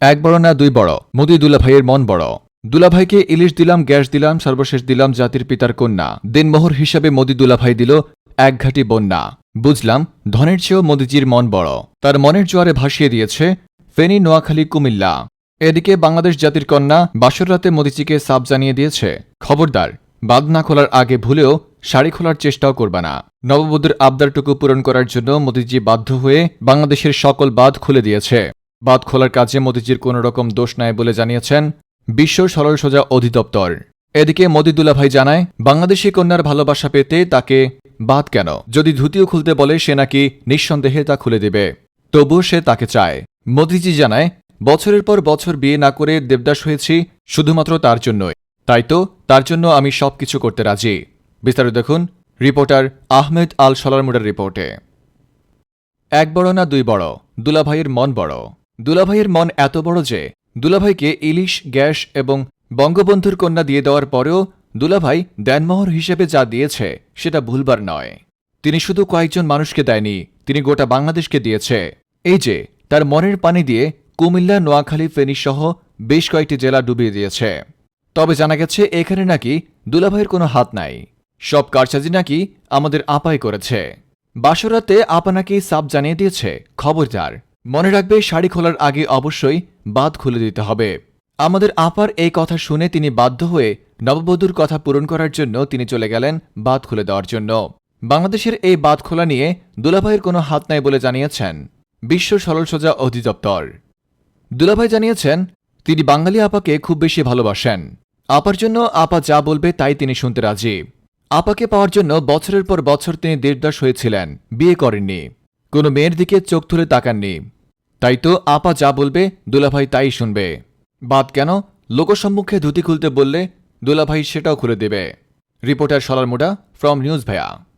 এক বড় না দুই বড়? মোদি দুলাভাইয়ের মন বড়। দুলাভাইকে ইলিশ দিলাম, গ্যাস দিলাম, সর্বশেষ দিলাম জাতির পিতার কন্যা। দিনমোহর হিসাবে মোদি দুলাভাই দিল এক ঘাটি বন্যা। বুঝলাম, ধনের চেয়েও মোদিজির মন বড়। তার মনের জোয়ারে ভাসিয়ে দিয়েছে ফেনী, নোয়াখালী, কুমিল্লা। এদিকে বাংলাদেশ জাতির কন্যা বাসর রাতে মোদিজিকে সাপ জানিয়ে দিয়েছে, খবরদার বাঁধ না খোলার আগে ভুলেও শাড়ি খোলার চেষ্টাও করবে না। নববধূর আবদারটুকু পূরণ করার জন্য মোদিজি বাধ্য হয়ে বাংলাদেশের সকল বাঁধ খুলে দিয়েছে। বাঁধ খোলার কাজে মোদিজির কোনো রকম দোষ নাই বলে জানিয়েছেন বিশ্ব সরল সোজা অধিদপ্তর। এদিকে মোদি দুলাভাই জানায়, বাংলাদেশি কন্যার ভালোবাসা পেতে তাকে বাদ কেন? যদি ধুতিও খুলতে বলে, সে নাকি নিঃসন্দেহে তা খুলে দেবে। তবুও সে তাকে চায়। মোদিজি জানায়, বছরের পর বছর বিয়ে না করে দেবদাস হয়েছি, শুধুমাত্র তার জন্যই। তাই তো, তার জন্য আমি সবকিছু করতে রাজি। বিস্তারিত দেখুন, রিপোর্টার আহমেদ আল সলারমুডার রিপোর্টে। এক বড় না দুই বড়? দুলাভাইয়ের মন বড়। দুলাভাইয়ের মন এত বড় যে দুলাভাইকে ইলিশ, গ্যাস এবং বঙ্গবন্ধুর কন্যা দিয়ে দেওয়ার পরেও দুলাভাই দেনমোহর হিসেবে যা দিয়েছে সেটা ভুলবার নয়। তিনি শুধু কয়েকজন মানুষকে দেয়নি, তিনি গোটা বাংলাদেশকে দিয়েছে। এই যে, তার মনের পানি দিয়ে কুমিল্লা, নোয়াখালী ফেনী সহ বেশ কয়েকটি জেলা ডুবিয়ে দিয়েছে। তবে জানা গেছে, এখানে নাকি দুলাভাইয়ের কোনো হাত নাই। সব কারসাজি নাকি আমাদের আপাই করেছে। বাসরাতে আপা নাকি সাপ জানিয়ে দিয়েছে, খবরদার। মনে রাখবে, শাড়ি খোলার আগে অবশ্যই বাদ খুলে দিতে হবে। আমাদের আপার এই কথা শুনে তিনি বাধ্য হয়ে নববধূর কথা পূরণ করার জন্য তিনি চলে গেলেন বাদ খুলে দেওয়ার জন্য। বাংলাদেশের এই বাদ খোলা নিয়ে দুলাভাইয়ের কোনো হাত নাই বলে জানিয়েছেন বিশ্ব সরলসোজা অধিদপ্তর। দুলাভাই জানিয়েছেন, তিনি বাঙালি আপাকে খুব বেশি ভালোবাসেন। আপার জন্য আপা যা বলবে তাই তিনি শুনতে রাজি। আপাকে পাওয়ার জন্য বছরের পর বছর তিনি দেড়দাস হয়েছিলেন, বিয়ে করেননি। কোনো মেয়ের দিকে চোখ তুলে তাকাননি। তাই তো আপা যা বলবে, দুলাভাই তাই শুনবে। বাদ কেন? লোকসম্মুখে ধুতি খুলতে বললে, দুলাভাই সেটাও খুলে দেবে। রিপোর্টার সলার মুডা, ফ্রম নিউজ ভাইয়া